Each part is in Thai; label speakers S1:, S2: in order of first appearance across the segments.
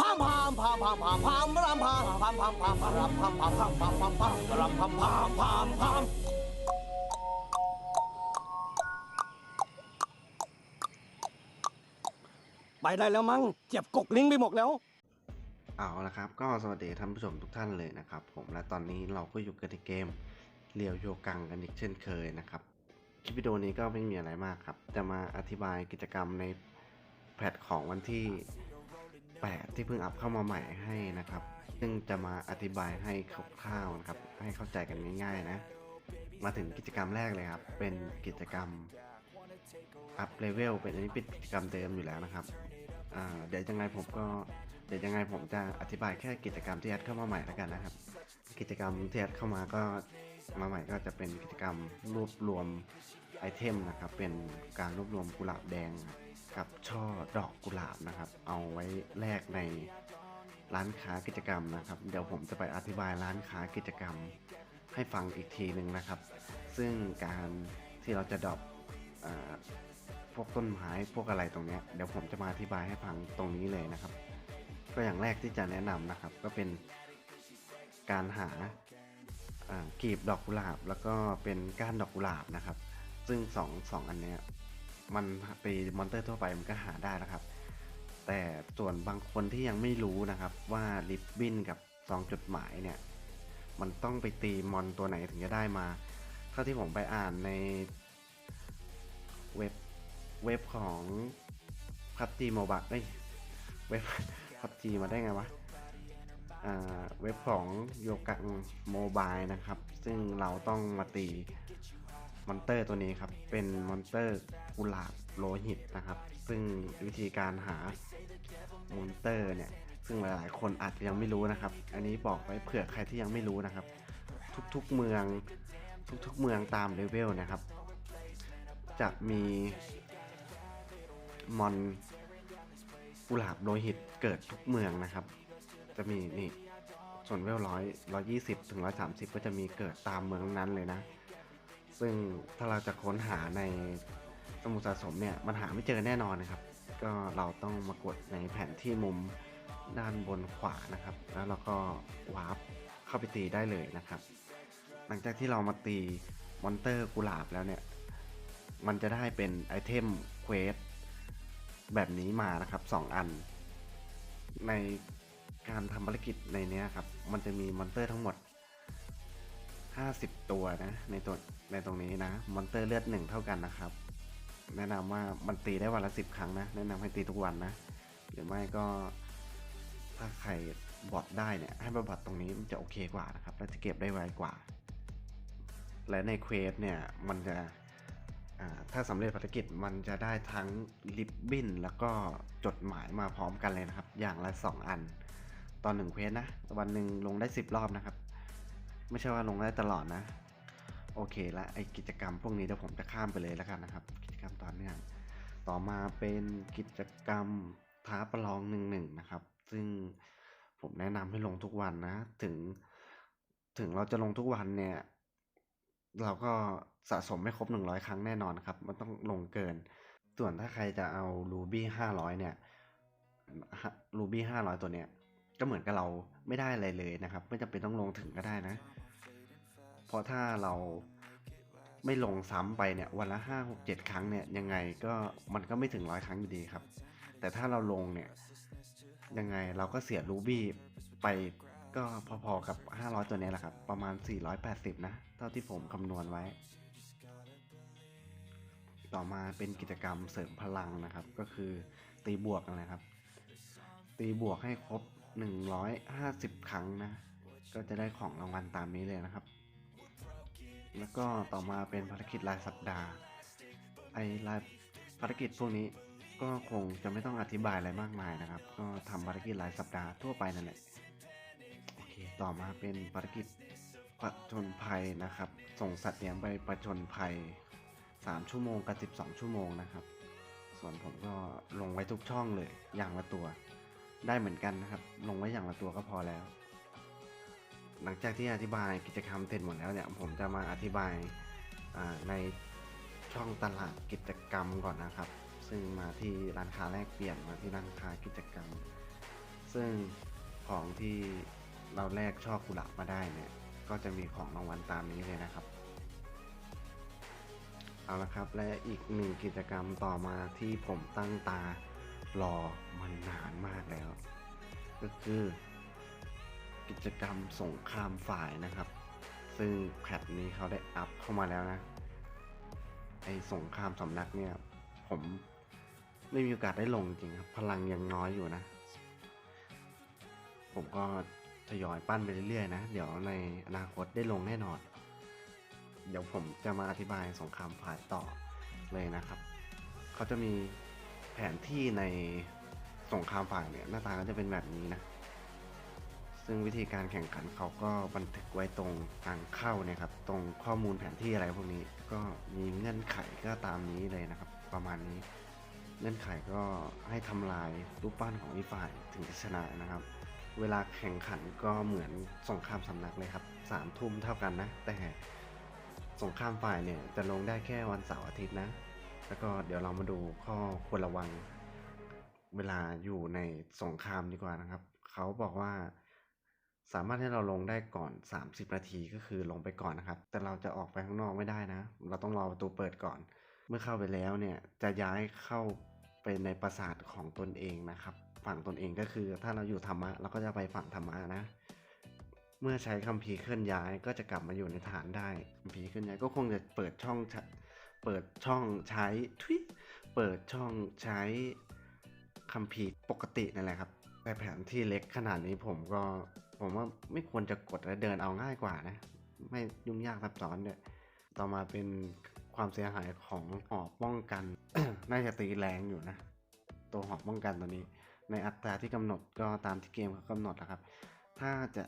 S1: พามพามพามพามพามพามรำพามพามพามพามรำพามพามพามพามพามพามรำพามพามพามพามไปได้แล้วมั้งเจ็บกกลิ้งไปหมดแล้ว
S2: เอาละครับ ก็สวัสดีท่านผู้ชมทุกท่านเลยนะครับ ผมและตอนนี้เราก็อยู่กันในเกมเรียวโยกังกันอีกเช่นเคยนะครับคลิปวิดีโอนี้ก็ไม่มีอะไรมากครับ จะมาอธิบายกิจกรรมในแพทของวันที่ 8 ที่เพิ่งอัพเข้ามาใหม่ให้นะครับ ซึ่งจะมาอธิบายให้คร่าวๆนะครับ ให้เข้าใจกันง่ายๆนะ มาถึงกิจกรรมแรกเลยครับ เป็นกิจกรรมอัพเลเวลเป็นอันนี้เป็นกิจกรรมเดิมอยู่แล้วนะครับเดี๋ยวยังไงผมก็เดี๋ยวยังไงผมจะอธิบายแค่กิจกรรมที่แอดเข้ามาใหม่แล้วกันนะครับ กิจกรรมที่แอดเข้ามาก็มาใหม่ก็จะเป็นกิจกรรมรวบรวมไอเทมนะครับ เป็นการรวบรวมกุหลาบแดง กับช่อดอกกุหลาบนะครับ เอาไว้แลกในร้านค้ากิจกรรมนะครับ เดี๋ยวผมจะไปอธิบายร้านค้ากิจกรรม ให้ฟังอีกทีหนึ่งนะครับ ซึ่งการที่เราจะดอปอ่าพวกต้นไม้พวกอะไรตรงนี้เดี๋ยวผมจะมาอธิบายให้ฟังตรงนี้เลยนะครับ ก็อย่างแรกที่จะแนะนำนะครับ ก็เป็นการหากีบดอกกุหลาบ แล้วก็เป็นก้านดอกกุหลาบนะครับ ซึ่งสองสองอันนี้ มันไปมอนเตอร์ทั่วไปมันก็หาได้แล้วครับ แต่ส่วนบางคนที่ยังไม่รู้นะครับว่าลิปบินกับซองจดหมายเนี่ย มันต้องไปตีมอนตัวไหนถึงจะได้มาเท่าที่ผมไปอ่านในเว็บเว็บของพับจีโมบายเอ้ยเว็บพับจีมาได้ไงวะอ่าเว็บของโยกังโมบายนะครับ ซึ่งเราต้องมาตี มอนเตอร์ตัวนี้ครับ เป็นมอนเตอร์กุหลาบโลหิตนะครับ ซึ่งวิธีการหามอนเตอร์เนี่ย ซึ่งหลายๆ คนอาจจะยังไม่รู้นะครับ อันนี้บอกไว้เผื่อใครที่ยังไม่รู้นะครับ ทุกๆเมืองทุกๆเมืองตามเลเวลนะครับ จะมีมอนกุหลาบโลหิตเกิดทุกเมืองนะครับ จะมีนี่ส่วนเวลร้อยร้อยยี่สิบถึงร้อยสามสิบก็จะมีเกิดตามเมืองนั้นเลยนะ ซึ่งถ้าเราจะค้นหาในสมุดสะสมเนี่ยมันหาไม่เจอแน่นอนนะครับ ก็เราต้องมากดในแผนที่มุมด้านบนขวานะครับ แล้วเราก็วาร์ปเข้าไปตีได้เลยนะครับ หลังจากที่เรามาตีมอนเตอร์กุหลาบแล้วเนี่ย มันจะได้เป็นไอเทมเควสแบบนี้มานะครับ 2 อัน ในการทำภารกิจในนี้ครับ มันจะมีมอนเตอร์ทั้งหมด 50 ตัวนะ ในตัวในตรงนี้นะ มอนเตอร์เลือดหนึ่งเท่ากันนะครับ แนะนำว่ามันตีได้วันละ 10 ครั้งนะ แนะนำให้ตีทุกวันนะ หรือไม่ก็ถ้าใครบอทได้เนี่ย ให้มาบอทตรงนี้มันจะโอเคกว่านะครับ และจะเก็บได้ไวกว่า และในเควสเนี่ย มันจะถ้าสำเร็จภารกิจมันจะได้ทั้งลิปบินแล้วก็จดหมายมาพร้อมกันเลยนะครับ อย่างละ 2 อัน ตอนหนึ่งเควสนะ วันหนึ่งลงได้ 10 รอบนะครับ ไม่ใช่ว่าลงได้ตลอดนะ โอเคละไอกิจกรรมพวกนี้เดี๋ยวผมจะข้ามไปเลยแล้วกันนะครับ กิจกรรมตอนเนื่องต่อมาเป็นกิจกรรมท้าประลองหนึ่งหนึ่งนะครับ ซึ่งผมแนะนำให้ลงทุกวันนะ ถึงถึงเราจะลงทุกวันเนี่ย เราก็สะสมไม่ครบ 100 ครั้งแน่นอนครับ มันต้องลงเกิน ส่วนถ้าใครจะเอา Ruby 500 เนี่ย Ruby 500 ตัวเนี้ย ก็เหมือนกับเราไม่ได้อะไรเลยนะครับ ไม่จำเป็นต้องลงถึงก็ได้นะ เพราะถ้าเราไม่ลงซ้ำไปเนี่ยวันละ 5 6 7 ครั้งเนี่ยยังไงก็มันก็ไม่ถึงร้อยครั้งอยู่ดีครับ แต่ถ้าเราลงเนี่ยยังไงเราก็เสีย Ruby ไปก็พอๆกับ 500 ตัวนี้แหละครับ ประมาณ 480 นะ เท่าที่ผมคำนวณไว้ ต่อมาเป็นกิจกรรมเสริมพลังนะครับ ก็คือตีบวกนะครับ ตีบวกให้ครบ 150 ครั้งนะ ก็จะได้ของรางวัลตามนี้เลยนะครับ แล้วก็ต่อมาเป็นภารกิจรายสัปดาห์ ไอรายภารกิจพวกนี้ก็คงจะไม่ต้องอธิบายอะไรมากมายนะครับ ก็ทำภารกิจรายสัปดาห์ทั่วไปนั่นแหละ โอเค ต่อมาเป็นภารกิจประจนภัยนะครับ ส่งสัตว์เลี้ยงไปประจนภัย 3 ชั่วโมงกับ 12 ชั่วโมงนะครับ ส่วนผมก็ลงไว้ทุกช่องเลย อย่างละตัว ได้เหมือนกันนะครับ ลงไว้อย่างละตัวก็พอแล้ว หลังจากที่อธิบายกิจกรรมเสร็จหมดแล้วเนี่ย ผมจะมาอธิบายในช่องตลาดกิจกรรมก่อนนะครับ ซึ่งมาที่ร้านค้าแลกเปลี่ยนมาที่ร้านค้ากิจกรรม ซึ่งของที่เราแลกช่อกุหลาบมาได้เนี่ย ก็จะมีของรางวัลตามนี้เลยนะครับเอาละครับและอีกหนึ่งกิจกรรมต่อมาที่ผมตั้งตา รอมันนานมากแล้ว ก็คือ กิจกรรมสงครามฝ่ายนะครับ ซึ่งแพทนี้เขาได้อัพเข้ามาแล้วนะ ไอสงครามสำนักเนี่ย ผมไม่มีโอกาสได้ลงจริงครับ พลังยังน้อยอยู่นะ ผมก็ทยอยปั้นไปเรื่อยๆนะ เดี๋ยวในอนาคตได้ลงแน่นอน เดี๋ยวผมจะมาอธิบายสงครามฝ่ายต่อเลยนะครับ เขาจะมี แผนที่ในสงครามฝ่ายเนี่ยหน้าตาก็จะเป็นแบบนี้นะ ซึ่งวิธีการแข่งขันเขาก็บันทึกไว้ตรงทางเข้าเนี่ยครับ ตรงข้อมูลแผนที่อะไรพวกนี้ ก็มีเงื่อนไขก็ตามนี้เลยนะครับ ประมาณนี้ เงื่อนไขก็ให้ทำลายรูปปั้นของอีฝ่ายถึงจะชนะนะครับ เวลาแข่งขันก็เหมือนสงครามสำนักเลยครับสามทุ่มเท่ากันนะ แต่สงครามฝ่ายเนี่ยจะลงได้แค่วันเสาร์อาทิตย์นะ แล้วก็เดี๋ยวเรามาดูข้อควรระวังเวลาอยู่ในสงครามดีกว่านะครับ เขาบอกว่าสามารถให้เราลงได้ก่อน 30 นาทีก็คือลงไปก่อนนะครับ แต่เราจะออกไปข้างนอกไม่ได้นะ เราต้องรอประตูเปิดก่อน เมื่อเข้าไปแล้วเนี่ยจะย้ายเข้าไปในปราสาทของตนเองนะครับ ฝั่งตนเองก็คือถ้าเราอยู่ธรรมะเราก็จะไปฝั่งธรรมะนะ เมื่อใช้คัมภีร์เคลื่อนย้ายก็จะกลับมาอยู่ในฐานได้คัมภีร์เคลื่อนย้ายก็คงจะเปิดช่องช เปิดช่องใช้ทุยเปิดช่องใช้คัมภีร์ปกตินั่นแหละครับแต่แผนที่เล็กขนาดนี้ผมก็ผมว่าไม่ควรจะกดและเดินเอาง่ายกว่านะ ไม่ยุ่งยากซับซ้อนเนี่ยต่อมาเป็นความเสียหายของหอกป้องกัน น่าจะตีแรงอยู่นะ ตัวหอกป้องกันตัวนี้ ในอัตราที่กำหนดก็ตามที่เกมเขากำหนดนะครับ ถ้าจะ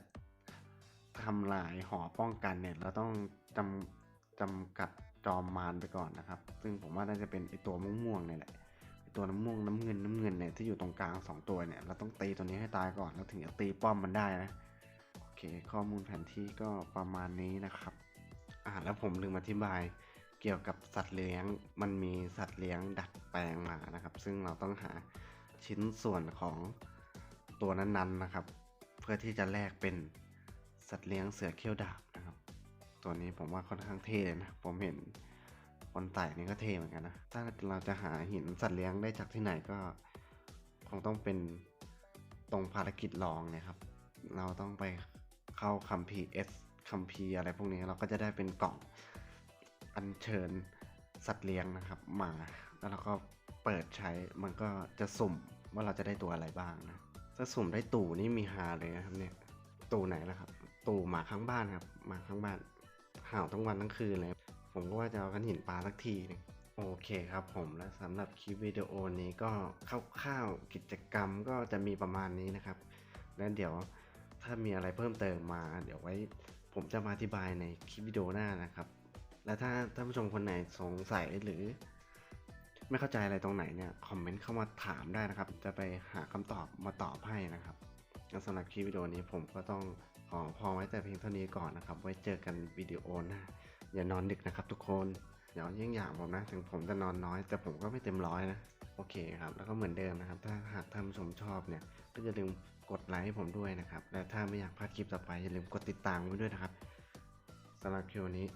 S2: ทำลายหอป้องกันเนี่ย เราต้องจำจำกัด จอมมารไปก่อนนะครับ ซึ่งผมว่าน่าจะเป็นไอตัวม่วงๆเนี่ยแหละไอตัวน้ำม่วงน้ำเงินน้ำเงินเนี่ยที่อยู่ตรงกลางสองตัวเนี่ยเราต้องตีตัวนี้ให้ตายก่อนแล้วถึงจะตีป้อมมันได้นะโอเค ข้อมูลแผนที่ก็ประมาณนี้นะครับอ่าแล้วผมลืมอธิบายเกี่ยวกับสัตว์เลี้ยงมันมีสัตว์เลี้ยงดัดแปลงมานะครับ ซึ่งเราต้องหาชิ้นส่วนของตัวนั้นๆนะครับ เพื่อที่จะแลกเป็นสัตว์เลี้ยงเสือเขี้ยวดาบ ตัวนี้ผมว่าค่อนข้างเท่เลยนะ ผมเห็นคนไต่นี่ก็เท่เหมือนกันนะ ถ้าเราจะหาหินสัตว์เลี้ยงได้จากที่ไหนก็คงต้องเป็นตรงภารกิจลองนี่ยครับ เราต้องไปเข้าคัมภีร์เอสคัมภีร์อะไรพวกนี้เราก็จะได้เป็นกล่องอัญเชิญสัตว์เลี้ยงนะครับมาแล้วเราก็เปิดใช้มันก็จะสุ่มว่าเราจะได้ตัวอะไรบ้างนะถ้าสุ่มได้ตู่นี่มีฮาเลยนะครับเนี่ยตู่ไหนล่ะครับ ตู่หมาข้างบ้านครับหมาข้างบ้าน เห่าทั้งวันทั้งคืนเลย ผมก็ว่าจะเอากันหินปลาสักทีหนึงโอเคครับผมและสำหรับคลิปวิดีโอนี้ก็คร่าวๆกิจกรรมก็จะมีประมาณนี้นะครับ แล้วเดี๋ยวถ้ามีอะไรเพิ่มเติมมา เดี๋ยวไว้ผมจะมาอธิบายในคลิปวิดีโอหน้านะครับ และถ้าท่านผู้ชมคนไหนสงสัยหรือ ไม่เข้าใจอะไรตรงไหนเนี่ยคอมเมนต์เข้ามาถามได้นะครับ จะไปหาคำตอบมาตอบให้นะครับสำหรับคลิปวิดีโอนี้ผมก็ต้อง ขอพอไว้แต่เพียงเท่านี้ก่อนนะครับ ไว้เจอกันวิดีโอหน้าอย่านอนดึกนะครับทุกคนเดี๋ยวยิ่งอย่างผมนะ ถึงผมจะนอนน้อย แต่ผมก็ไม่เต็มร้อยนะ โอเคครับ แล้วก็เหมือนเดิมนะครับ ถ้าหากท่านผู้ชมชอบเนี่ย ก็อย่าลืมกดไลค์ให้ผมด้วยนะครับ และถ้าไม่อยากพลาดคลิปต่อไปอย่าลืมกดติดตามไว้ด้วยนะครับสำหรับคลิปวันนี้